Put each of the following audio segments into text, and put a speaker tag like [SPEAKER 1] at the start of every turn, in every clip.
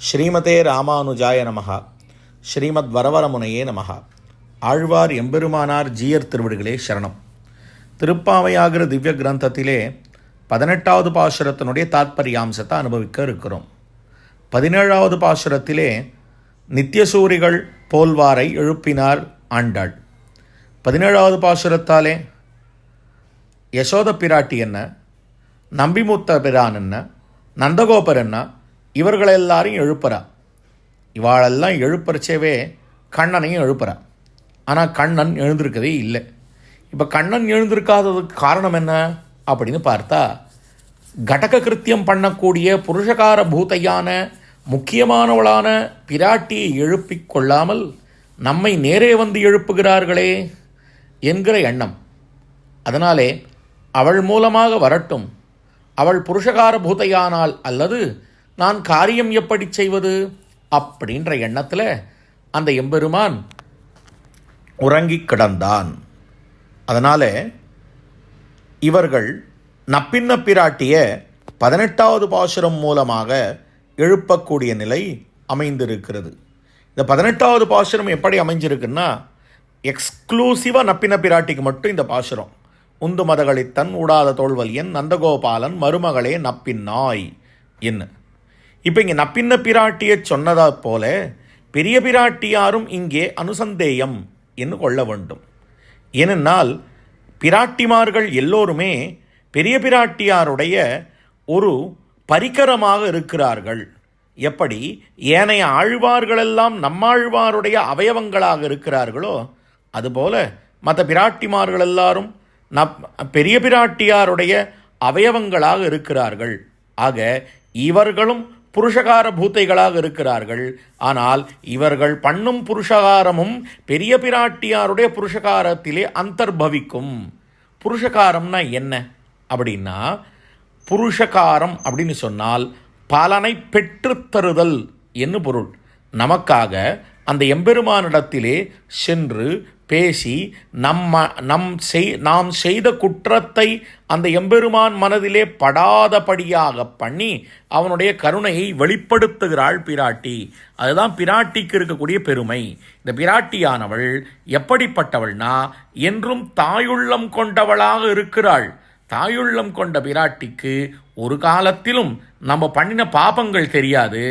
[SPEAKER 1] ஸ்ரீமதே ராமானுஜாய நமகா ஸ்ரீமத் வரவரமுனையே நமகா ஆழ்வார் எம்பெருமானார் ஜீயர் திருவிடுகளே சரணம். திருப்பாவையாகிற திவ்ய கிரந்தத்திலே பதினெட்டாவது பாசுரத்தினுடைய தாத்பரியாம்சத்தை அனுபவிக்க இருக்கிறோம். பதினேழாவது பாசுரத்திலே நித்தியசூரிகள் போல்வாரை எழுப்பினார் ஆண்டாள். பதினேழாவது பாசுரத்தாலே யசோத பிராட்டி என்ன நம்பிமுத்த பிரான் என்ன நந்தகோபர் என்ன இவர்களெல்லாரையும் எழுப்புறா. இவாளெல்லாம் எழுப்புறச்சேவே கண்ணனையும் எழுப்புறா. ஆனால் கண்ணன் எழுந்திருக்கவே இல்லை. இப்போ கண்ணன் எழுந்திருக்காததுக்கு காரணம் என்ன? அப்படின்னு பார்த்தா கடக கிருத்தியம் பண்ணக்கூடிய புருஷகார பூத்தையான முக்கியமானவளான பிராட்டியை எழுப்பிக் கொள்ளாமல் நம்மை நேரே வந்து எழுப்புகிறார்களே என்கிற எண்ணம். அதனாலே அவள் மூலமாக வரட்டும். அவள் புருஷகார பூதையானால் அல்லது நான் காரியம் எப்படி செய்வது? அப்படின்ற எண்ணத்தில் அந்த எம்பெருமான் உறங்கிக் கிடந்தான். அதனால் இவர்கள் நப்பின்ன பிராட்டிய பதினெட்டாவது பாசுரம் மூலமாக எழுப்பக்கூடிய நிலை அமைந்திருக்கிறது. இந்த பதினெட்டாவது பாசுரம் எப்படி அமைஞ்சிருக்குன்னா எக்ஸ்க்ளூசிவாக நப்பின பிராட்டிக்கு மட்டும் இந்த பாசுரம். உந்து மதகளித்தன் ஊடாத தோல்வலியன் நந்தகோபாலன் மருமகளே நப்பின் நாய் என்ன இப்போ இங்கே நப்பின்ன பிராட்டியை சொன்னதா போல பெரிய பிராட்டியாரும் இங்கே அனுசந்தேயம் என்று கொள்ள வேண்டும். ஏனென்றால் பிராட்டிமார்கள் எல்லோருமே பெரிய பிராட்டியாருடைய ஒரு பரிக்கரமாக இருக்கிறார்கள். எப்படி? ஏனைய ஆழ்வார்களெல்லாம் நம்மாழ்வாருடைய அவயவங்களாக இருக்கிறார்களோ அதுபோல மற்ற பிராட்டிமார்கள் எல்லாரும் நப் பெரிய பிராட்டியாருடைய அவயவங்களாக இருக்கிறார்கள். ஆக இவர்களும் புருஷகார பூத்தைகளாக இருக்கிறார்கள். ஆனால் இவர்கள் பண்ணும் புருஷகாரமும் பெரிய பிராட்டியாருடைய புருஷகாரத்திலே அந்தர்பவிக்கும். புருஷகாரம்னா என்ன? அப்படின்னா புருஷகாரம் அப்படின்னு சொன்னால் பலனை பெற்றுத்தருதல் என்று பொருள். நமக்காக அந்த எம்பெருமானிடத்திலே சென்று பேசி நம்ம நம் செய் நாம் செய்த குற்றத்தை அந்த எம்பெருமான் மனதிலே படாதபடியாக பண்ணி அவனுடைய கருணையை வெளிப்படுத்துகிறாள் பிராட்டி. அதுதான் பிராட்டிக்கு இருக்கக்கூடிய பெருமை. இந்த பிராட்டியானவள் எப்படிப்பட்டவள்னா என்றும் தாயுள்ளம் கொண்டவளாக இருக்கிறாள். தாயுள்ளம் கொண்ட பிராட்டிக்கு ஒரு காலத்திலும் நம்ம பண்ணின பாபங்கள் தெரியாது.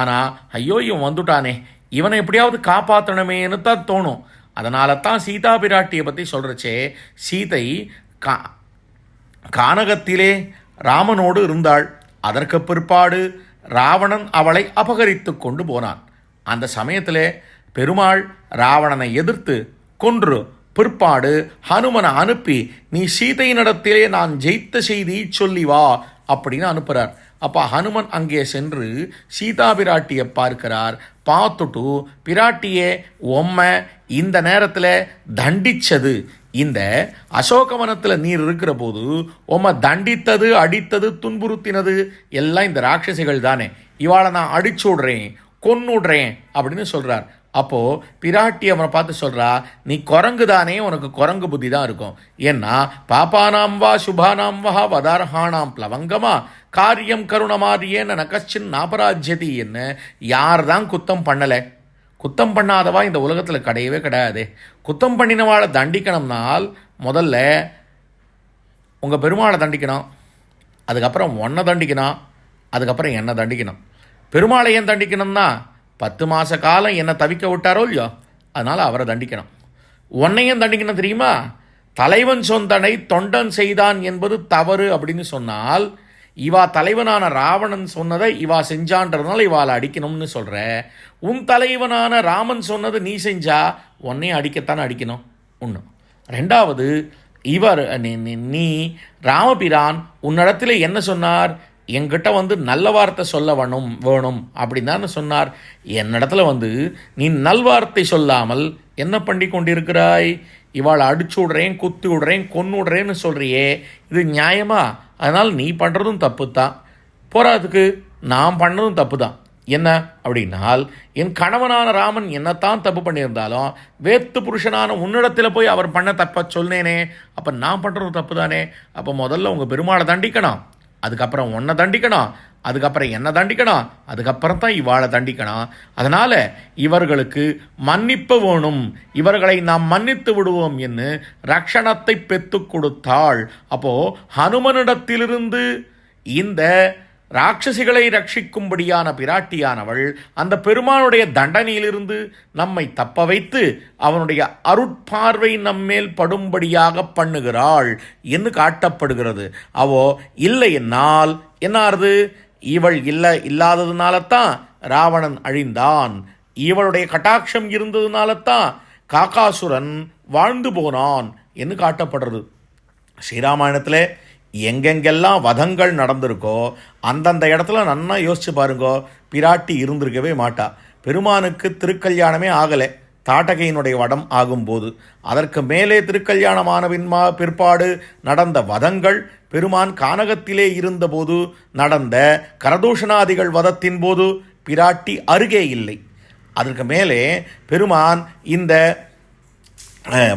[SPEAKER 1] ஆனால் ஐயோ இவன் வந்துட்டானே. இவனை எப்படியாவது காப்பாற்றணுமேனு தான் தோணும். அதனால தான் சீதா பிராட்டியை பற்றி சொல்கிறச்சே சீதை கா கானகத்திலே ராமனோடு இருந்தாள். அதற்கு பிற்பாடு ராவணன் அவளை அபகரித்து கொண்டு போனான். அந்த சமயத்தில் பெருமாள் ராவணனை எதிர்த்து கொன்று பிற்பாடு ஹனுமனை அனுப்பி நீ சீதையினிடத்திலே நான் ஜெயித்த செய்தி சொல்லி வா அப்படின்னு அனுப்புகிறார் அப்போ ஹனுமன் அங்கே சென்று சீதா பிராட்டியை பார்க்கிறார். பார்த்துட்டு பிராட்டியே உம்மை இந்த நேரத்தில் தண்டிச்சது. இந்த அசோகவனத்தில் நீர் இருக்கிற போது உம்மை தண்டித்தது அடித்தது துன்புறுத்தினது. எல்லாம் இந்த ராட்சசிகள் தானே இவாளை நான் அடிச்சு விடுறேன் கொன்னுடுறேன் அப்படின்னு சொல்கிறார் அப்போது பிராட்டி அவனை பார்த்து சொல்கிறா நீ குரங்கு தானே உனக்கு குரங்கு புத்தி தான் இருக்கும். ஏன்னா பாப்பானாம் வா சுபானாம் வா வதார்ஹானாம் பிளவங்கமா காரியம் கருணமாரியேன்னு நகச்சின் நாபராஜ்யதி என்ன யார் தான் குத்தம் பண்ணலை? குத்தம் பண்ணாதவா இந்த உலகத்தில் கிடையவே கிடையாது. குத்தம் பண்ணினவாளை தண்டிக்கணும்னால் முதல்ல உங்கள் பெருமாளை தண்டிக்கணும். அதுக்கப்புறம் ஒன்றை தண்டிக்கணும். அதுக்கப்புறம் என்னை தண்டிக்கணும். பெருமாளை ஏன் தண்டிக்கணும்னா பத்து மாத காலம் என்னை தவிக்க விட்டாரோ இல்லையோ அதனால் அவரை தண்டிக்கணும். உன்னையும் தண்டிக்கணும் தெரியுமா? தலைவன் சொந்தனை தொண்டன் செய்தான் என்பது தவறு அப்படின்னு சொன்னால் இவா தலைவனான ராவணன் சொன்னதை இவா செஞ்சான்றதுனால இவாளை அடிக்கணும்னு சொல்கிற உன் தலைவனான ராமன் சொன்னதை நீ செஞ்சா உன்னையும் அடிக்கத்தானே அடிக்கணும். ஒன்று ரெண்டாவது இவர் நீ ராமபிரான் உன்னிடத்தில் என்ன சொன்னார்? என்கிட்ட வந்து நல்ல வார்த்தை சொல்ல வேணும் வேணும் அப்படின்னு தானே சொன்னார். என்னிடத்துல வந்து நீ நல்வார்த்தை சொல்லாமல் என்ன பண்ணி கொண்டிருக்கிறாய்? இவாளை அடிச்சு விடுறேன் குத்தி விடுறேன் கொன்று விடுறேன்னு சொல்கிறியே இது நியாயமா? அதனால் நீ பண்ணுறதும் தப்பு தான் போராதுக்கு நான் பண்ணதும் தப்பு தான் என்ன? அப்படின்னால் என் கணவனான ராமன் என்னத்தான் தப்பு பண்ணியிருந்தாலும் வேத்து புருஷனான உன்னிடத்தில் போய் அவர் பண்ண தப்ப சொன்னேனே அப்போ நான் பண்ணுறது தப்பு தானே அப்போ முதல்ல உங்கள் பெருமாளை தண்டிக்கணும். அதுக்கப்புறம் உன்னை தண்டிக்கணும். அதுக்கப்புறம் என்ன தண்டிக்கணும். அதுக்கப்புறம் தான் இவாளை தண்டிக்கணும். அதனால் இவர்களுக்கு மன்னிப்பு வேணும். இவர்களை நாம் மன்னித்து விடுவோம் என்று ரக்ஷணத்தை பெற்று கொடுத்தாள். அப்போ ஹனுமனிடத்திலிருந்து இந்த ராட்சசிகளை ரட்சிக்கும்படியான பிராட்டியானவள் அந்த பெருமானுடைய தண்டனையிலிருந்து நம்மை தப்ப வைத்து அவனுடைய அருட்பார்வை நம்மேல் படும்படியாக பண்ணுகிறாள் என்று காட்டப்படுகிறது. அவோ இல்லை என்னால். என்னாருது? இவள் இல்லை இல்லாததுனால தான் ராவணன் அழிந்தான். இவளுடைய கட்டாட்சம் இருந்ததுனால தான் காக்காசுரன் வாழ்ந்து போனான் என்று காட்டப்படுறது. ஸ்ரீராமாயணத்தில் எங்கெங்கெல்லாம் வதங்கள் நடந்திருக்கோ அந்தந்த இடத்துல நன்னா யோசிச்சு பாருங்கோ பிராட்டி இருந்திருக்கவே மாட்டா. பெருமானுக்கு திருக்கல்யாணமே ஆகலை. தாட்டகையினுடைய வடம் ஆகும்போது. அதற்கு மேலே திருக்கல்யாணமான பின்மா பிற்பாடு நடந்த வதங்கள் பெருமான் கானகத்திலே இருந்தபோது நடந்த கரதூஷணாதிகள் வதத்தின் போது பிராட்டி அருகே இல்லை. அதற்கு மேலே பெருமான் இந்த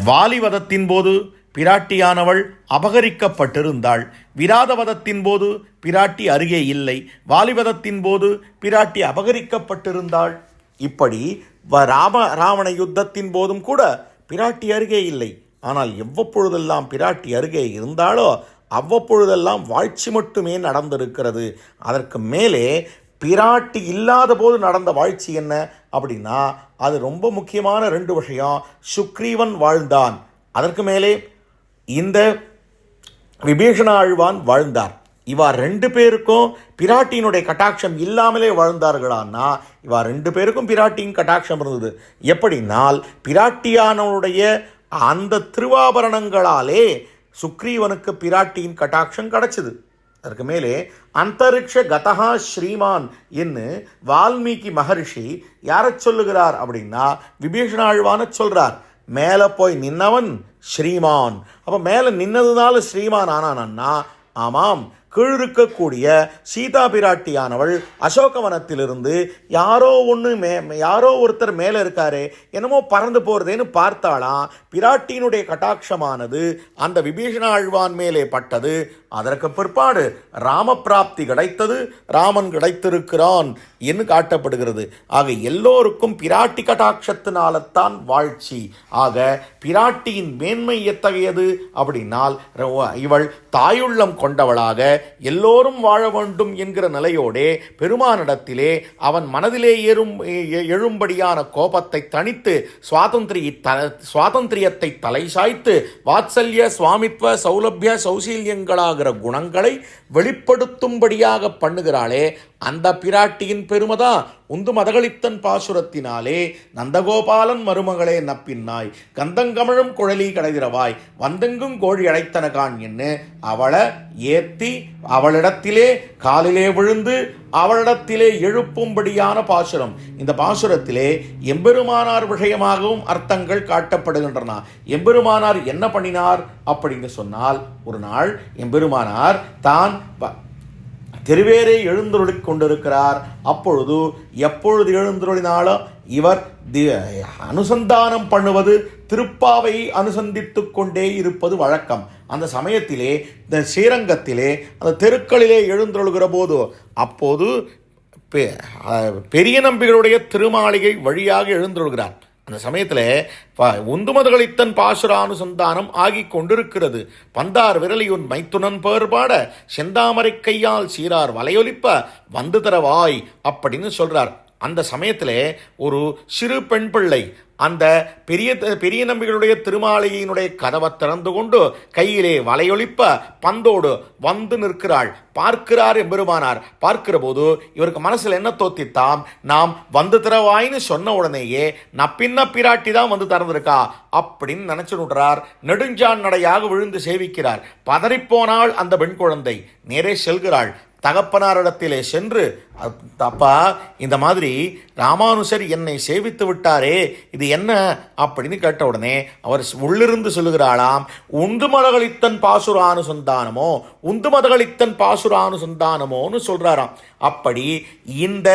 [SPEAKER 1] வாலிவதத்தின் போது பிராட்டியானவள் அபகரிக்கப்பட்டிருந்தாள். விராதவதத்தின் போது பிராட்டி அருகே இல்லை. வாலிவதத்தின் போது பிராட்டி அபகரிக்கப்பட்டிருந்தாள். இப்படி வ- ராம ராவண யுத்தத்தின் போதும் கூட பிராட்டி அருகே இல்லை. ஆனால் எவ்வப்பொழுதெல்லாம் பிராட்டி அருகே இருந்தாலோ அவ்வப்பொழுதெல்லாம் வாழ்ச்சி மட்டுமே நடந்திருக்கிறது. அதற்கு மேலே பிராட்டி இல்லாத போது நடந்த வாழ்ச்சி என்ன அப்படின்னா அது ரொம்ப முக்கியமான ரெண்டு விஷயம். சுக்ரீவன் வாழ்ந்தான். அதற்கு மேலே இந்த விபீஷண ஆழ்வான் வாழ்ந்தார். இவா ரெண்டு பேருக்கும் பிராட்டியினுடைய கட்டாட்சம் இல்லாமலே வாழ்ந்தார்களான்னா இவா ரெண்டு பேருக்கும் பிராட்டியின் கட்டாட்சம் இருந்தது. எப்படினால் பிராட்டியானவருடைய அந்த திருவாபரணங்களாலே சுக்ரீவனுக்கு பிராட்டியின் கட்டாட்சம் கிடச்சிது. அதற்கு மேலே அந்தரிக்ஷ கதஹா ஸ்ரீமான் என்று வால்மீகி மகரிஷி யாரை சொல்லுகிறார் அப்படின்னா விபீஷணாழ்வான சொல்கிறார் மேலே போய் நின்னவன் ஸ்ரீமான். அப்போ மேலே நின்னதுனால ஸ்ரீமான் ஆனானன்னா ஆமாம் கீழிருக்கக்கூடிய சீதா பிராட்டியானவள் அசோகவனத்திலிருந்து யாரோ ஒன்று மே யாரோ ஒருத்தர் மேலே இருக்காரே என்னமோ பறந்து போகிறதேன்னு பார்த்தாளாம் பிராட்டியினுடைய கட்டாட்சமானது அந்த விபீஷண ஆழ்வான் மேலே பட்டது. அதற்கு பிற்பாடு ராமபிராப்தி கிடைத்தது ராமன் கிடைத்திருக்கிறான். என்று காட்டப்படுகிறது. ஆக எல்லோருக்கும் பிராட்டி கட்டாட்சத்தினால்தான் வாழ்ச்சி. ஆக பிராட்டியின் மேன்மை எத்தகையது? அப்படின்னால் இவள் தாயுள்ளம் கொண்டவளாக எல்லோரும் வாழ வேண்டும் என்கிற நிலையோடே பெருமானிடத்திலே அவன் மனதிலே ஏறும் எழும்படியான கோபத்தை தனித்து சுவாதந்திரிய த சுவாதந்திரியத்தை தலை சாய்த்து வாத்சல்ய சுவாமித்வ சௌலபிய சௌசீல்யங்களாகிற குணங்களை வெளிப்படுத்தும்படியாக பண்ணுகிறாளே அந்த பிராட்டியின் பெருமைதான். உந்து மதகளித்தன் பாசுரத்தினாலே நந்தகோபாலன் மருமகளே நப்பின்னாய் கந்தங்கமழும் குழலி கடைதிரவாய் வந்தெங்கும் கோழி அடைத்தனகான் என்று அவளை ஏத்தி அவளிடத்திலே காலிலே விழுந்து அவளிடத்திலே எழுப்பும்படியான பாசுரம். இந்த பாசுரத்திலே எம்பெருமானார் விஷயமாகவும் அர்த்தங்கள் காட்டப்படுகின்றன. எம்பெருமானார் என்ன பண்ணினார்? அப்படின்னு சொன்னால் ஒரு நாள் எம்பெருமானார் தான் திருவேரே எழுந்தருளிக் கொண்டிருக்கிறார். அப்பொழுது எப்பொழுது எழுந்துருளினாலோ இவர் தி அனுசந்தானம் பண்ணுவது திருப்பாவை அனுசந்தித்து கொண்டே இருப்பது வழக்கம். அந்த சமயத்திலே இந்த ஸ்ரீரங்கத்திலே அந்த தெருக்களிலே எழுந்தொழுகிற போது அப்போது பெ- பெரிய நம்பிகளுடைய திருமாளிகை வழியாக எழுந்தொழுகிறார் அந்த சமயத்தில் உந்துமதுகளித்தன் பாசுரானுசந்தானம் ஆகிக் கொண்டிருக்கிறது. பந்தார் விரலியுன் மைத்துனன் பேர்பாட செந்தாமரை கையால் சீரார் வலையொலிப்ப வந்து தரவாய் அப்படின்னு சொல்றார். அந்த சமயத்தில் ஒரு சிறு பெண் பிள்ளை அந்த பெரிய பெரிய நம்பிகளுடைய திருமாலையினுடைய கதவை திறந்து கொண்டு கையிலே வலையொலிப்ப பந்தோடு வந்து நிற்கிறாள். பார்க்கிறார் எம்பெருமானார். பார்க்கிற போது இவருக்கு மனசில் என்ன தோத்தித்தாம் நாம் வந்து திறவாய்னு சொன்ன உடனேயே நப்பின்ன பிராட்டி தான் வந்து திறந்திருக்கா அப்படின்னு நினைச்சு நுடுறார் நெடுஞ்சான் நடையாக விழுந்து சேவிக்கிறார். பதறிப்போனாள் அந்த பெண் குழந்தை. நேரே செல்கிறாள். தகப்பனாரிடத்திலே சென்று அப்பா இந்த மாதிரி ராமானுசர் என்னை சேவித்து விட்டாரே இது என்ன? அப்படின்னு கேட்ட உடனே அவர் உள்ளிருந்து சொல்லுகிறாளாம் உந்து மதகளித்தன் பாசுரானுசந்தானமோ உந்து மதகளித்தன் பாசுரானுசந்தானமோன்னு சொல்கிறாராம் அப்படி இந்த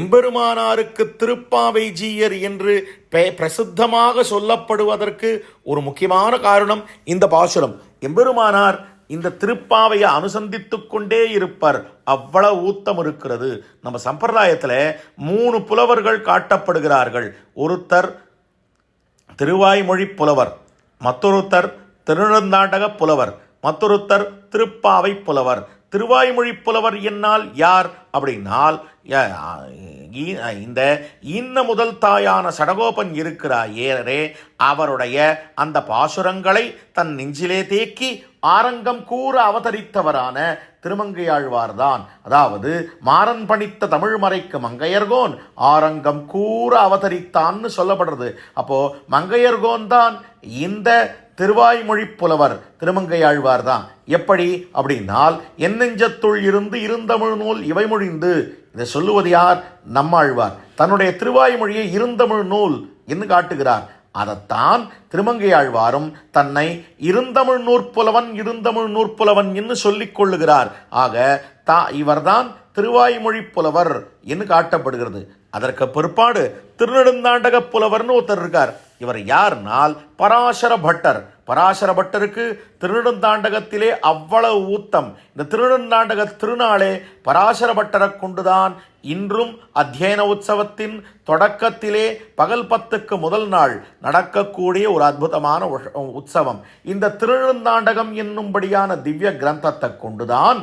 [SPEAKER 1] எம்பெருமானாருக்கு திருப்பாவை ஜீயர் என்று பெ- பிரசித்தமாக சொல்லப்படுவதற்கு ஒரு முக்கியமான காரணம் இந்த பாசுரம். எம்பெருமானார் இந்த திருப்பாவையை அனுசந்தித்து கொண்டே இருப்பர். அவ்வளவு ஊத்தம் இருக்கிறது. நம்ம சம்பிரதாயத்தில் மூணு புலவர்கள் காட்டப்படுகிறார்கள். ஒருத்தர் திருவாய்மொழி புலவர் மற்றொருத்தர் திருநெடுந்தாண்டக புலவர் மற்றொருத்தர் திருப்பாவை புலவர். திருவாய்மொழி புலவர் என்னால் யார் அப்படின்னால் இந்த இன்ன முதல் தாயான சடகோபன் இருக்கிறார் ஏறே அவருடைய அந்த பாசுரங்களை தன் நெஞ்சிலே தேக்கி ஆரங்கம் கூற அவதரித்தவரான திருமங்கையாழ்வார்தான். அதாவது மாறன் பணித்த தமிழ் மறைக்கு மங்கையர்கோன் ஆரங்கம் கூற அவதரித்தான்னு சொல்லப்படுறது. அப்போ மங்கையர்கோன் தான் இந்த திருவாய்மொழி புலவர் திருமங்கையாழ்வார் தான் எப்படி? அப்படின்னால் என்னெஞ்சத்துள் இருந்து இருந்தமிழ் நூல் இவை மொழிந்து இதை சொல்லுவது யார்? நம்மாழ்வார். தன்னுடைய திருவாய்மொழியை இருந்தமிழ் நூல் என்று காட்டுகிறார். அதைத்தான் திருமங்கையாழ்வாரும் தன்னை இருந்தமிழ் நூற்புலவன் இருந்தமிழ் நூற்புலவன் என்று சொல்லிக் கொள்ளுகிறார். ஆக தா இவர்தான் திருவாய்மொழி புலவர் என்று காட்டப்படுகிறது. அதற்கு பிற்பாடு திருநெடுந்தாண்டக புலவர்னு ஒருத்தர் இருக்கார். இவர் யார்னால்? பராசர பட்டர் பராசர பட்டருக்கு திருநெடுந்தாண்டகத்திலே அவ்வளவு ஊத்தம். இந்த திருநெடுந்தாண்டக திருநாளே பராசர பட்டரை கொண்டுதான் இன்றும் அத்தியன உற்சவத்தின் தொடக்கத்திலே பகல் பத்துக்கு முதல் நாள் நடக்கக்கூடிய ஒரு அற்புதமான உற்சவம். இந்த திருநெடுந்தாண்டகம் என்னும்படியான திவ்ய கிரந்தத்தை கொண்டுதான்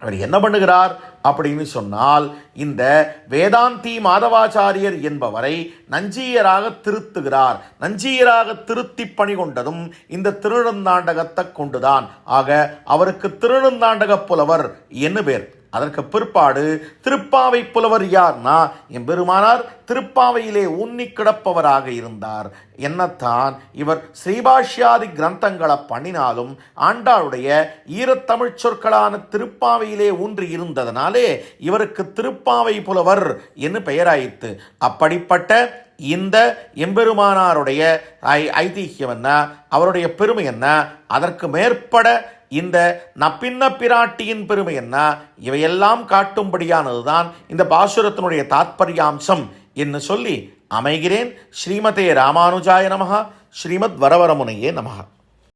[SPEAKER 1] அவர் என்ன பண்ணுகிறார் அப்படின்னு சொன்னால் இந்த வேதாந்தி மாதவாச்சாரியர் என்பவரை நஞ்சீயராக திருத்துகிறார். நஞ்சீயராக திருத்தி பணி கொண்டதும் இந்த திருநந்தாண்டகத்தை கொண்டுதான். ஆக அவருக்கு திருநந்தாண்டக புலவர் என்ன பேர்? அதற்கு பிற்பாடு திருப்பாவை புலவர் யார்னா? எம்பெருமானார் திருப்பாவையிலே உன்னி கிடப்பவராக இருந்தார். என்னத்தான் இவர் ஸ்ரீபாஷ்யாதி கிரந்தங்களை பண்ணினாலும் ஆண்டாளுடைய ஈரத்தமிழ் சொற்களான திருப்பாவையிலே ஊன்றி இருந்ததனாலே இவருக்கு திருப்பாவை புலவர் என்று பெயராயிற்று. அப்படிப்பட்ட இந்த எம்பெருமானாருடைய ஐ ஐதிஹ்யம் என்ன? அவருடைய பெருமை என்ன? அதற்கு மேற்பட இந்த நப்பின்ன பிராட்டியின் பெருமை என்ன? இவையெல்லாம் காட்டும்படியானதுதான் இந்த பாசுரத்தினுடைய தாத்பரியாம்சம் என்று சொல்லி அமைகிறேன். ஸ்ரீமதே ராமானுஜாய நமகா ஸ்ரீமத் வரவரமுனையே நமகா